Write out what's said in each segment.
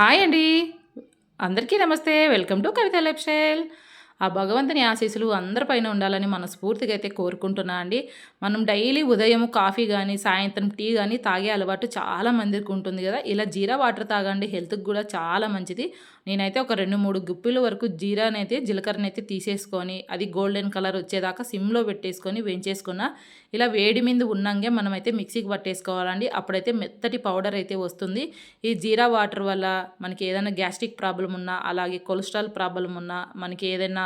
Hi అండి. అందరికీ నమస్తే. Welcome to Kavitha lifestyle. ఆ భగవంతుని ఆశీస్సులు అందరిపైన ఉండాలని మనస్ఫూర్తిగా అయితే కోరుకుంటున్నా అండి. మనం డైలీ ఉదయం కాఫీ కానీ సాయంత్రం టీ కానీ తాగే అలవాటు చాలా మందికి ఉంటుంది కదా. ఇలా జీరా వాటర్ తాగండి హెల్త్కి కూడా చాలా మంచిది. నేనైతే ఒక రెండు మూడు గుప్పిల వరకు జీరానైతే జీలకర్రనైతే తీసేసుకొని అది గోల్డెన్ కలర్ వచ్చేదాకా సిమ్లో పెట్టేసుకొని వేయించేసుకున్న ఇలా వేడి మీద ఉన్నంగే మనమైతే మిక్సీకి పట్టేసుకోవాలండి. అప్పుడైతే మెత్తటి పౌడర్ అయితే వస్తుంది. ఈ జీరా వాటర్ వల్ల మనకి ఏదైనా గ్యాస్ట్రిక్ ప్రాబ్లం ఉన్నా అలాగే కొలెస్ట్రాల్ ప్రాబ్లం ఉన్నా మనకి ఏదైనా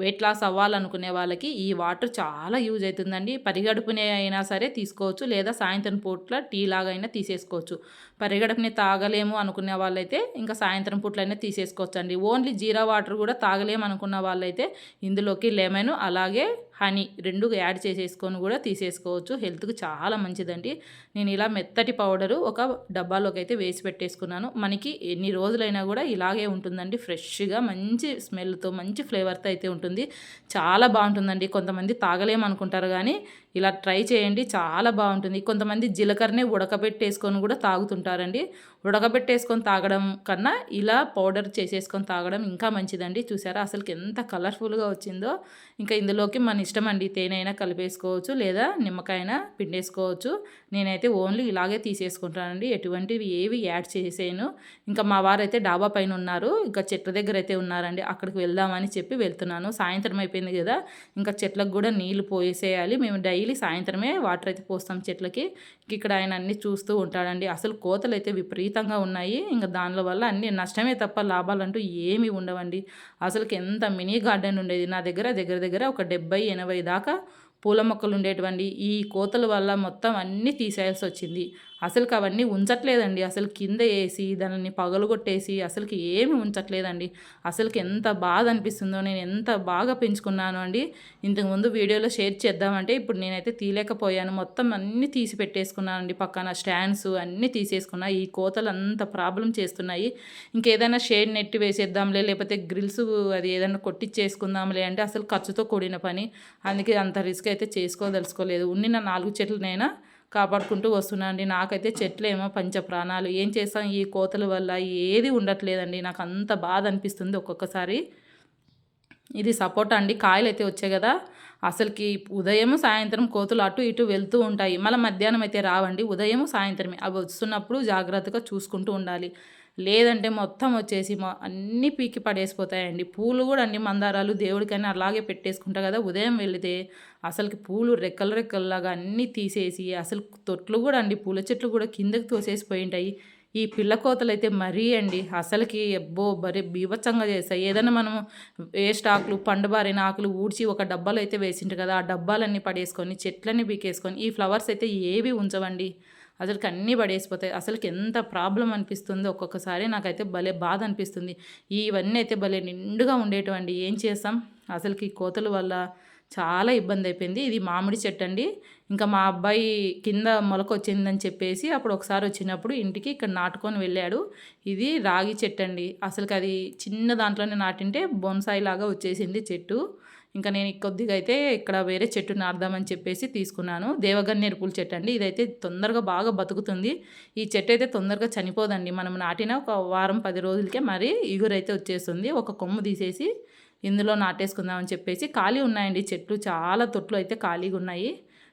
వెయిట్ లాస్ అవ్వాలనుకునే వాళ్ళకి ఈ వాటర్ చాలా యూజ్ అవుతుందండి. పరిగడుపునే అయినా సరే తీసుకోవచ్చు లేదా సాయంత్రం పూట్ల టీ లాగా అయినా తీసేసుకోవచ్చు. పరిగడుపుని తాగలేము అనుకునే వాళ్ళైతే ఇంకా సాయంత్రం పూట్లైనా తీసేసుకోవచ్చు అండి ఓన్లీ జీరా వాటర్ కూడా తాగలేము అనుకున్న వాళ్ళైతే ఇందులోకి లెమన్ అలాగే హనీ రెండు యాడ్ చేసేసుకొని కూడా తీసేసుకోవచ్చు. హెల్త్కి చాలా మంచిదండి. నేను ఇలా మెత్తటి పౌడరు ఒక డబ్బాలోకి అయితే వేసి పెట్టేసుకున్నాను. మనకి ఎన్ని రోజులైనా కూడా ఇలాగే ఉంటుందండి. ఫ్రెష్గా మంచి స్మెల్తో మంచి ఫ్లేవర్తో అయితే ఉంటుంది చాలా బాగుంటుందండి. కొంతమంది తాగలేమనుకుంటారు కానీ ఇలా ట్రై చేయండి చాలా బాగుంటుంది. కొంతమంది జీలకర్రనే ఉడకబెట్టేసుకొని కూడా తాగుతుంటారండి. ఉడకబెట్టేసుకొని తాగడం కన్నా ఇలా పౌడర్ చేసేసుకొని తాగడం ఇంకా మంచిదండి. చూసారా? అసలుకి ఎంత కలర్ఫుల్గా వచ్చిందో. ఇంకా ఇందులోకి మన ఇష్టం అండి తేనైనా కలిపేసుకోవచ్చు లేదా నిమ్మకాయన పిండేసుకోవచ్చు. నేనైతే ఓన్లీ ఇలాగే తీసేసుకుంటానండి. ఎటువంటివి ఏవి యాడ్ చేసేను. ఇంకా మా వారైతే డాబా పైన ఉన్నారు. ఇంకా చెట్ల దగ్గర అయితే ఉన్నారండి. అక్కడికి వెళ్దామని చెప్పి వెళ్తున్నాను. సాయంత్రం అయిపోయింది కదా. ఇంకా చెట్లకు కూడా నీళ్ళు పోసేయాలి. మేము డై డైలీ సాయంత్రమే వాటర్ అయితే పోస్తాం చెట్లకి. ఇక్కడ ఆయన అన్ని చూస్తూ ఉంటాడండి. అసలు కోతలు అయితే విపరీతంగా ఉన్నాయి. ఇంకా దానిలో వల్ల అన్ని నష్టమే తప్ప లాభాలంటూ ఏమీ ఉండవండి. అసలుకి ఎంత మినీ గార్డెన్ ఉండేది. నా దగ్గర దగ్గర దగ్గర ఒక డెబ్బై ఎనభై దాకా పూల మొక్కలు ఉండేటువంటి ఈ కోతల వల్ల మొత్తం అన్నీ తీసేయాల్సి వచ్చింది. అసలుకి అవన్నీ ఉంచట్లేదండి. అసలు కింద వేసి దానిని పగలగొట్టేసి అసలుకి ఏమి ఉంచట్లేదండి. అసలుకి ఎంత బాధ అనిపిస్తుందో నేను ఎంత బాగా పెంచుకున్నాను అండి. ఇంతకుముందు వీడియోలో షేర్ చేద్దామంటే ఇప్పుడు నేనైతే తీయలేకపోయాను. మొత్తం అన్నీ తీసి పెట్టేసుకున్నానండి. పక్కన స్టాండ్స్ అన్నీ తీసేసుకున్నా. ఈ కోతలు అంత ప్రాబ్లం చేస్తున్నాయి. ఇంకేదైనా షేడ్ నెట్టి వేసేద్దాంలే లేకపోతే గ్రిల్స్ అది ఏదైనా కొట్టించేసుకుందాంలే అంటే అసలు ఖర్చుతో కూడిన పని. అందుకే అంత రిస్క్ అయితే చేసుకోదలుచుకోలేదు. ఉండిన నాలుగు చెట్లనైనా కాపాడుకుంటూ వస్తున్నానండి నాకైతే చెట్లేమో పంచ ప్రాణాలు. ఏం చేస్తాం? ఈ కోతల వల్ల ఏది ఉండట్లేదండి. నాకు అంత బాధ అనిపిస్తుంది ఒక్కొక్కసారి. ఇది సపోటా అండి. కాయలు అయితే వచ్చాయి కదా. అసలుకి ఉదయం సాయంత్రం కోతులు అటు ఇటు వెళ్తూ ఉంటాయి. మళ్ళీ మధ్యాహ్నం అయితే రావండి. ఉదయం సాయంత్రమే. అవి వస్తున్నప్పుడు జాగ్రత్తగా చూసుకుంటూ ఉండాలి. లేదంటే మొత్తం వచ్చేసి అన్నీ పీకి పడేసిపోతాయండి. పూలు కూడా అన్ని మందారాలు దేవుడికైనా అలాగే పెట్టేసుకుంటా కదా ఉదయం వెళితే అసలుకి పూలు రెక్కలు రెక్కల్లాగా అన్నీ తీసేసి అసలు తొట్లు కూడా అండి పూల చెట్లు కూడా కిందకి తోసేసిపోయి ఉంటాయి ఈ పిల్ల కోతలు అయితే మరీ అండి అసలుకి ఎబ్బో బరీ బీభత్సంగా చేస్తాయి. ఏదైనా మనం వేస్ట్ ఆకులు పండుబారిన ఆకులు ఊడ్చి ఒక డబ్బాలో అయితే వేసింటారు కదా ఆ డబ్బాలన్నీ పడేసుకొని చెట్లన్నీ పీకేసుకొని ఈ ఫ్లవర్స్ అయితే ఏవి ఉంచవండి. అసలుకి అన్నీ పడేసిపోతాయి. అసలుకి ఎంత ప్రాబ్లం అనిపిస్తుందో ఒక్కొక్కసారి నాకైతే భలే బాధ అనిపిస్తుంది. ఇవన్నీ అయితే భలే నిండుగా ఉండేటువంటి ఏం చేస్తాం? అసలుకి కోతల వల్ల చాలా ఇబ్బంది అయిపోయింది. ఇది మామిడి చెట్టు అండి. ఇంకా మా అబ్బాయి కింద మొలక వచ్చిందని చెప్పేసి అప్పుడు ఒకసారి వచ్చినప్పుడు ఇంటికి ఇక్కడ నాటుకొని వెళ్ళాడు. ఇది రాగి చెట్టు అండి. అసలుకి అది చిన్న దాంట్లోనే నాటింటే బొన్సాయి లాగా వచ్చేసింది చెట్టు. ఇంకా నేను కొద్దిగా అయితే ఇక్కడ వేరే చెట్టు నాడదామని చెప్పేసి తీసుకున్నాను. దేవగన్నేరు పూల చెట్టు అండి. ఇదైతే తొందరగా బాగా బతుకుతుంది. ఈ చెట్టు అయితే తొందరగా చనిపోదండి. మనం నాటిన ఒక వారం పది రోజులకే మరి ఇగురైతే వచ్చేస్తుంది. ఒక కొమ్ము తీసేసి ఇందులో నాటేసుకుందామని చెప్పేసి ఖాళీ ఉన్నాయండి చెట్లు. చాలా తొట్లు అయితే ఖాళీగా ఉన్నాయి.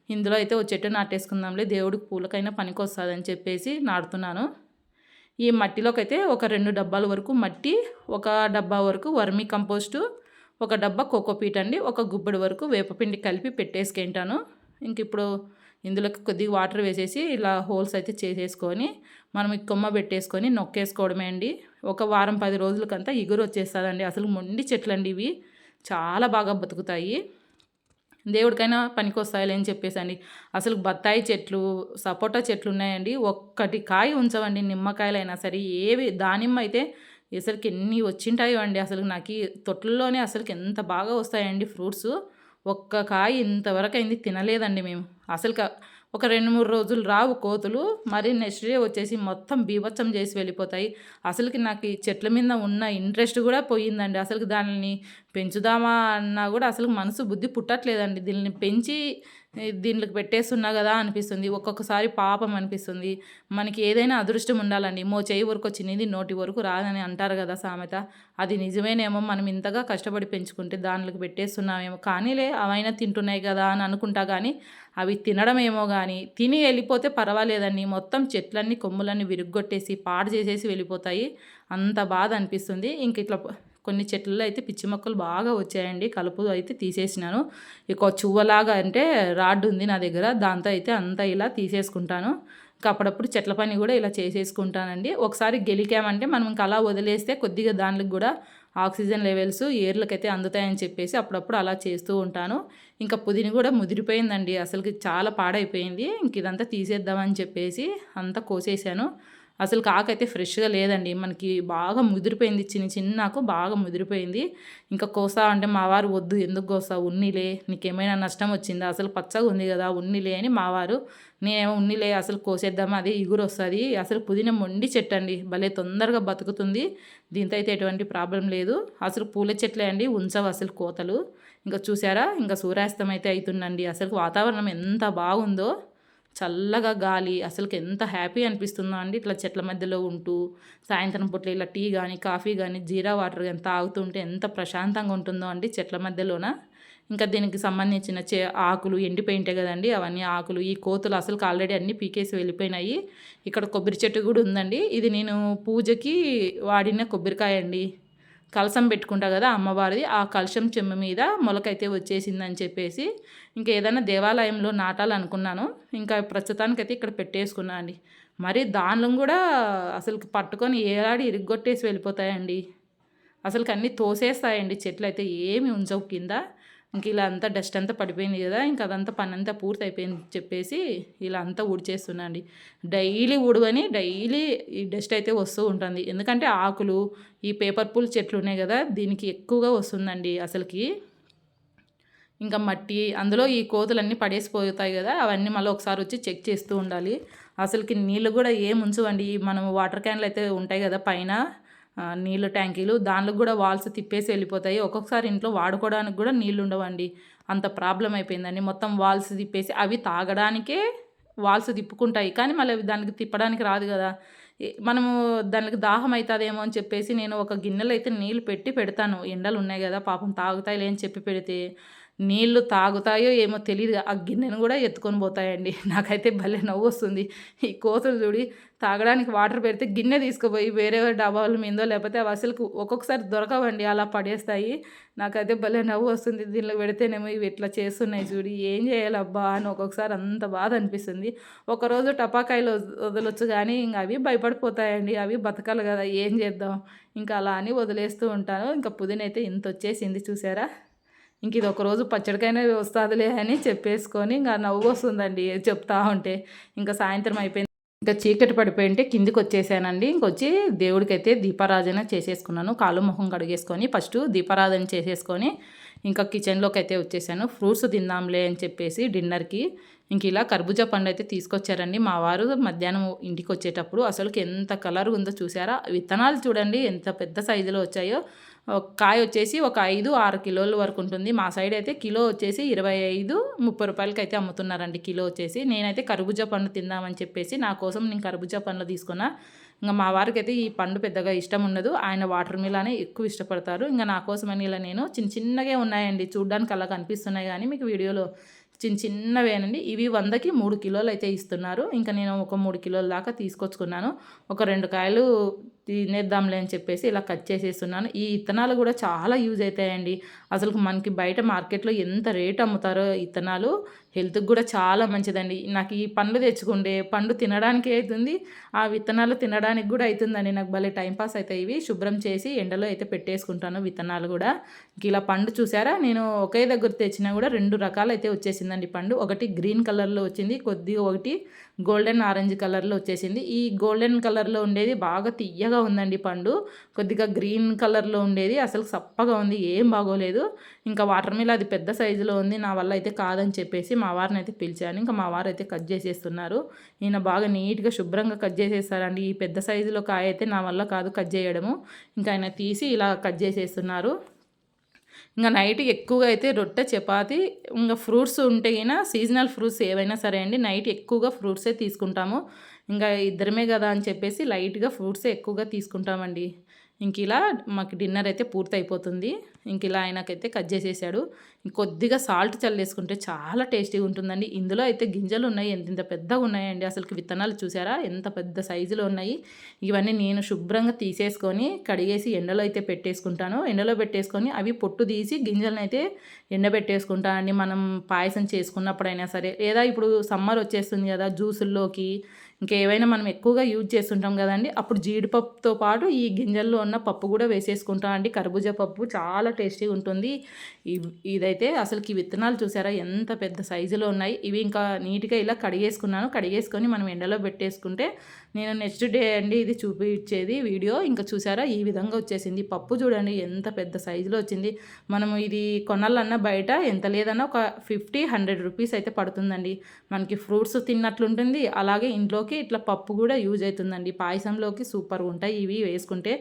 ఇందులో అయితే ఓ చెట్టు నాటేసుకుందాంలే దేవుడికి పూలకైనా పనికి వస్తుందని చెప్పేసి నాడుతున్నాను ఈ మట్టిలోకి అయితే ఒక రెండు డబ్బాల వరకు మట్టి ఒక డబ్బా వరకు వర్మీ కంపోస్టు ఒక డబ్బా కోకోపీట్ అండి ఒక గుబ్బడి వరకు వేపపిండి కలిపి పెట్టేసుకుంటాను. ఇంక ఇప్పుడు ఇందులోకి కొద్దిగా వాటర్ వేసేసి ఇలా హోల్స్ అయితే చేసేసుకొని మనం ఈ కొమ్మ పెట్టేసుకొని నొక్కేసుకోవడమే అండి. ఒక వారం పది రోజులకంతా ఇగురు వచ్చేస్తుందండి. అసలు మొండి చెట్లు అండి ఇవి. చాలా బాగా బతుకుతాయి. దేవుడికైనా పనికొస్తాయి అని చెప్పేసి అండి అసలు బత్తాయి చెట్లు సపోటా చెట్లు ఉన్నాయండి. ఒక్కటి కాయ ఉంచవండి నిమ్మకాయలైనా సరే. ఏవి దానిమ్మ అయితే అసలుకి ఎన్ని వచ్చింటాయో అండి. అసలు నాకు తొట్లలోనే అసలుకి ఎంత బాగా వస్తాయండి ఫ్రూట్స్. ఒక్క కాయ ఇంతవరకు అయింది తినలేదండి మేము. అసలు ఒక రెండు మూడు రోజులు రావు కోతులు. మరి నెక్స్ట్ డే వచ్చేసి మొత్తం బీభత్సం చేసి వెళ్ళిపోతాయి. అసలుకి నాకు ఈ చెట్ల మీద ఉన్న ఇంట్రెస్ట్ కూడా పోయిందండి. అసలుకి దానిని పెంచుదామా అన్నా కూడా అసలు మనసు బుద్ధి పుట్టట్లేదండి. దీన్ని పెంచి దీనికి పెట్టేస్తున్నా కదా అనిపిస్తుంది. ఒక్కొక్కసారి పాపం అనిపిస్తుంది. మనకి ఏదైనా అదృష్టం ఉండాలండి. మో చేయి వరకు వచ్చింది నోటి వరకు రాదని అంటారు కదా సామెత. అది నిజమేనేమో మనం ఇంతగా కష్టపడి పెంచుకుంటే దాంట్లోకి పెట్టేస్తున్నామేమో. కానీలే అవైనా తింటున్నాయి కదా అని అనుకుంటా కానీ అవి తినడమేమో కానీ తిని వెళ్ళిపోతే పర్వాలేదండి. మొత్తం చెట్లన్నీ కొమ్ములన్నీ విరుగ్గొట్టేసి పాడు చేసేసి వెళ్ళిపోతాయి. అంత బాధ అనిపిస్తుంది. ఇంక ఇట్లా కొన్ని చెట్లలో అయితే పిచ్చి మొక్కలు బాగా వచ్చాయండి. కలుపు అయితే తీసేసినాను. ఇక చువ్వలాగా అంటే రాడ్ ఉంది నా దగ్గర. దాంతో అయితే అంతా ఇలా తీసేసుకుంటాను. ఇంకా అప్పుడప్పుడు చెట్ల పని కూడా ఇలా చేసేసుకుంటానండి. ఒకసారి గెలికామంటే మనం ఇంకా అలా వదిలేస్తే కొద్దిగా దానికి కూడా ఆక్సిజన్ లెవెల్స్ ఏర్లకైతే అందుతాయని చెప్పేసి అప్పుడప్పుడు అలా చేస్తూ ఉంటాను. ఇంకా పుదీని కూడా ముదిరిపోయిందండి. అసలుకి చాలా పాడైపోయింది. ఇంక ఇదంతా తీసేద్దామని చెప్పేసి అంతా కోసేసాను అసలు కాకైతే ఫ్రెష్గా లేదండి. మనకి బాగా ముదిరిపోయింది. చిన్న చిన్నకు బాగా ముదిరిపోయింది. ఇంకా కోసా అంటే మా వారు వద్దు. ఎందుకు కోసా? ఉన్నిలే. నీకేమైనా నష్టం వచ్చిందా? అసలు పచ్చగా ఉంది కదా ఉన్నిలే అని మా వారు. నేనేమో ఉన్నిలే అసలు కోసేద్దామా? అదే ఇగురు వస్తుంది. అసలు పుదీనా మొండి చెట్టు అండి భలే తొందరగా బతుకుతుంది. దీంతో అయితే ఎటువంటి ప్రాబ్లం లేదు. అసలు పూల చెట్లే అండి. ఉంచవు అసలు కోతలు. ఇంకా చూసారా? ఇంకా సూర్యాస్తం అయితే అవుతుందండి అసలు వాతావరణం ఎంత బాగుందో. చల్లగా గాలి అసలుకి ఎంత హ్యాపీ అనిపిస్తుందో అండి. ఇట్లా చెట్ల మధ్యలో ఉంటూ సాయంత్రం పూట్ల ఇలా టీ కానీ కాఫీ కానీ జీరా వాటర్ కానీ తాగుతుంటే ఎంత ప్రశాంతంగా ఉంటుందో అండి చెట్ల మధ్యలోన. ఇంకా దీనికి సంబంధించిన చే ఆకులు ఎండిపోయింటాయి కదండి అవన్నీ ఆకులు ఈ కోతులు అసలు ఆల్రెడీ అన్నీ పీకేసి వెళ్ళిపోయినాయి. ఇక్కడ కొబ్బరి చెట్టు కూడా ఉందండి. ఇది నేను పూజకి వాడిన కొబ్బరికాయ అండి. కలసం పెట్టుకుంటా కదా అమ్మవారిది ఆ కలశం చెమ్మ మీద మొలకైతే వచ్చేసిందని చెప్పేసి ఇంకా ఏదైనా దేవాలయంలో నాటాలనుకున్నాను. ఇంకా ప్రస్తుతానికైతే ఇక్కడ పెట్టేసుకున్నా అండి. మరి దానిలో కూడా అసలు పట్టుకొని ఏలాడి ఇరుగ్గొట్టేసి వెళ్ళిపోతాయండి. అసలు అన్నీ తోసేస్తాయండి చెట్లు అయితే ఏమి ఉంచవు కింద. ఇంక ఇలా అంతా డస్ట్ అంతా పడిపోయింది కదా ఇంకా అదంతా పని అంతా పూర్తి అయిపోయింది చెప్పేసి ఇలా అంతా ఊడ్చేస్తున్నా అండి డైలీ ఊడవని డైలీ ఈ డస్ట్ అయితే వస్తూ ఉంటుంది. ఎందుకంటే ఆకులు ఈ పేపర్ పూల్ చెట్లు ఉన్నాయి కదా దీనికి ఎక్కువగా వస్తుందండి అసలుకి. ఇంకా మట్టి అందులో ఈ కోతులన్నీ పడేసిపోతాయి కదా అవన్నీ మళ్ళీ ఒకసారి వచ్చి చెక్ చేస్తూ ఉండాలి. అసలుకి నీళ్ళు కూడా ఏం ఉంచవండి. మనం వాటర్ క్యాన్లు అయితే ఉంటాయి కదా పైన నీళ్ళు ట్యాంకీలు దానిలో కూడా వాల్స్ తిప్పేసి వెళ్ళిపోతాయి. ఒక్కొక్కసారి ఇంట్లో వాడుకోవడానికి కూడా నీళ్ళు ఉండవండి. అంత ప్రాబ్లం అయిపోయిందండి. మొత్తం వాల్స్ తిప్పేసి అవి తాగడానికే వాల్స్ తిప్పుకుంటాయి. కానీ మళ్ళీ దానికి తిప్పడానికి రాదు కదా. మనము దానికి దాహం అవుతుందేమో అని చెప్పేసి నేను ఒక గిన్నెలో అయితే నీళ్ళు పెట్టి పెడతాను. ఎండలు ఉన్నాయి కదా పాపం తాగుతాయి లేని చెప్పి పెడితే. నీళ్ళు తాగుతాయో ఏమో తెలియదు ఆ గిన్నెను కూడా ఎత్తుకొని పోతాయండి. నాకైతే భలే నవ్వు వస్తుంది ఈ కోతులు చూడి తాగడానికి వాటర్ పెడితే గిన్నె తీసుకుపోయి వేరే డబ్బాల మీదో లేకపోతే అవి అసలు ఒక్కొక్కసారి దొరకవండి. అలా పడేస్తాయి. నాకైతే భలే నవ్వు వస్తుంది దీనిలో పెడితేనేమో ఇవి ఇట్లా చేస్తున్నాయి చూడి. ఏం చేయాలి అబ్బా అని ఒక్కొక్కసారి అంత బాధ అనిపిస్తుంది. ఒకరోజు టపాకాయలు వదలొచ్చు కానీ ఇంకా అవి భయపడిపోతాయండి. అవి బతకాలి కదా. ఏం చేద్దాం? ఇంకా అలా అని వదిలేస్తూ ఉంటాను. ఇంకా పుదీనైతే ఇంత వచ్చేసింది చూసారా? ఇంక ఇది ఒకరోజు పచ్చడికైనా వస్తుందిలే అని చెప్పేసుకొని ఇంకా నవ్వు వస్తుందండి చెప్తా ఉంటే. ఇంకా సాయంత్రం అయిపోయింది. ఇంకా చీకటి పడిపోయింటే కిందికి వచ్చేసానండి. ఇంకొచ్చి దేవుడికైతే దీపారాధన చేసేసుకున్నాను. కాలు మొహం కడిగేసుకొని ఫస్ట్ దీపారాధన చేసేసుకొని ఇంకా కిచెన్లోకి అయితే వచ్చేసాను. ఫ్రూట్స్ తిందాంలే అని చెప్పేసి డిన్నర్కి ఇంక ఇలా కర్బూజా పండు అయితే తీసుకొచ్చారండి. మా వారు మధ్యాహ్నం ఇంటికి వచ్చేటప్పుడు అసలుకి ఎంత కలర్ ఉందో చూసారా? విత్తనాలు చూడండి ఎంత పెద్ద సైజులో వచ్చాయో. కాయ వచ్చేసి ఒక ఐదు ఆరు కిలోల వరకు ఉంటుంది. మా సైడ్ అయితే కిలో వచ్చేసి ఇరవై ఐదు ముప్పై రూపాయలకి అయితే అమ్ముతున్నారండి కిలో వచ్చేసి. నేనైతే కర్బూజా పండు తిందామని చెప్పేసి నా కోసం నేను కర్బూజా పండ్లు తీసుకున్నా. ఇంకా మా వారికి అయితే ఈ పండు పెద్దగా ఇష్టం ఉండదు. ఆయన వాటర్ మిలానే ఎక్కువ ఇష్టపడతారు. ఇంకా నా కోసమని ఇలా నేను చిన్న చిన్నగా ఉన్నాయండి. చూడ్డానికి అలా కనిపిస్తున్నాయి కానీ మీకు వీడియోలో చిన్న చిన్నవేనండి. ఇవి వందకి మూడు కిలోలు అయితే ఇస్తున్నారు. ఇంకా నేను ఒక మూడు కిలోల దాకా తీసుకొచ్చుకున్నాను. ఒక రెండు కాయలు తినేద్దాంలే అని చెప్పేసి ఇలా కట్ చేసేస్తున్నాను. ఈ ఇత్తనాలు కూడా చాలా యూజ్ అవుతాయండి అసలు మనకి బయట మార్కెట్లో ఎంత రేట్ అమ్ముతారో ఇత్తనాలు హెల్త్కి కూడా చాలా మంచిదండి. నాకు ఈ పండ్లు తెచ్చుకుండే పండు తినడానికి అవుతుంది. ఆ విత్తనాలు తినడానికి కూడా అవుతుందండి. నాకు భలే టైంపాస్ అవుతాయి ఇవి శుభ్రం చేసి ఎండలో అయితే పెట్టేసుకుంటాను విత్తనాలు కూడా. ఇలా పండు చూసారా? నేను ఒకే దగ్గర తెచ్చినా కూడా రెండు రకాలు అయితే వచ్చేసిందండి పండు. ఒకటి గ్రీన్ కలర్లో వచ్చింది కొద్దిగా ఒకటి గోల్డెన్ ఆరెంజ్ కలర్లో వచ్చేసింది. ఈ గోల్డెన్ కలర్లో ఉండేది బాగా తీయగా ఉందండి పండు. కొద్దిగా గ్రీన్ కలర్లో ఉండేది. అసలు సప్పగా ఉంది. ఏం బాగోలేదు. ఇంకా వాటర్ మిల్ అది పెద్ద సైజులో ఉంది. నా వల్ల అయితే కాదని చెప్పేసి మా వారిని అయితే పిలిచాను. ఇంకా మా వారు అయితే కట్ చేసేస్తున్నారు. ఈయన బాగా నీట్గా శుభ్రంగా కట్ చేసేస్తారండి. ఈ పెద్ద సైజులో కాయ అయితే నా వల్ల కాదు కట్ చేయడము. ఇంకా ఆయన తీసి ఇలా కట్ చేసేస్తున్నారు. ఇంకా నైట్ ఎక్కువగా అయితే రొట్టె చపాతి ఇంకా ఫ్రూట్స్ ఉంటే సీజనల్ ఫ్రూట్స్ ఏవైనా సరే అండి నైట్ ఎక్కువగా ఫ్రూట్సే తీసుకుంటాము. ఇంకా ఇద్దరమే కదా అని చెప్పేసి లైట్గా ఫ్రూట్సే ఎక్కువగా తీసుకుంటామండి. ఇంక ఇలా మాకు డిన్నర్ అయితే పూర్తి అయిపోతుంది ఇంక ఇలా ఆయనకైతే కట్ చేసేసాడు. కొద్దిగా సాల్ట్ చల్లేసుకుంటే చాలా టేస్టీగా ఉంటుందండి. ఇందులో అయితే గింజలు ఉన్నాయి. ఎంత ఇంత పెద్దగా ఉన్నాయండి అసలుకి విత్తనాలు చూసారా? ఎంత పెద్ద సైజులో ఉన్నాయి. ఇవన్నీ నేను శుభ్రంగా తీసేసుకొని కడిగేసి ఎండలో అయితే పెట్టేసుకుంటాను. ఎండలో పెట్టేసుకొని అవి పొట్టు తీసి గింజలను అయితే ఎండబెట్టేసుకుంటానండి మనం పాయసం చేసుకున్నప్పుడైనా సరే. లేదా ఇప్పుడు సమ్మర్ వచ్చేస్తుంది కదా జ్యూసుల్లోకి. ఇంకేవైనా మనం ఎక్కువగా యూజ్ చేస్తుంటాం కదండి. అప్పుడు జీడిపప్పుతో పాటు ఈ గింజల్లో ఉన్న పప్పు కూడా వేసేసుకుంటాం అండి. కర్బూజా పప్పు చాలా టేస్టీగా ఉంటుంది. ఇదైతే అసలుకి విత్తనాలు చూసారా? ఎంత పెద్ద సైజులో ఉన్నాయి. ఇవి ఇంకా నీట్గా ఇలా కడిగేసుకున్నాను. కడిగేసుకొని మనం ఎండలో పెట్టేసుకుంటే నేను నెక్స్ట్ డే అండి ఇది చూపించేది వీడియో ఇంకా చూసారా? ఈ విధంగా వచ్చేసింది. పప్పు చూడండి ఎంత పెద్ద సైజులో వచ్చింది. మనము ఇది కొనాలన్నా బయట ఎంత లేదన్నా ఒక ఫిఫ్టీ హండ్రెడ్ రూపీస్ అయితే పడుతుందండి. మనకి ఫ్రూట్స్ తిన్నట్లుంటుంది. అలాగే ఇంట్లోకి ఇట్లా పప్పు కూడా యూజ్ అవుతుందండి. పాయసంలోకి సూపర్గా ఉంటాయి. ఇవి వేసుకుంటే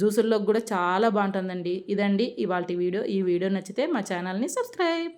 జ్యూసుల్లోకి కూడా చాలా బాగుంటుందండి. ఇదండి ఇవాళ వీడియో ఈ వీడియో నచ్చితే మా ఛానల్ని సబ్స్క్రైబ్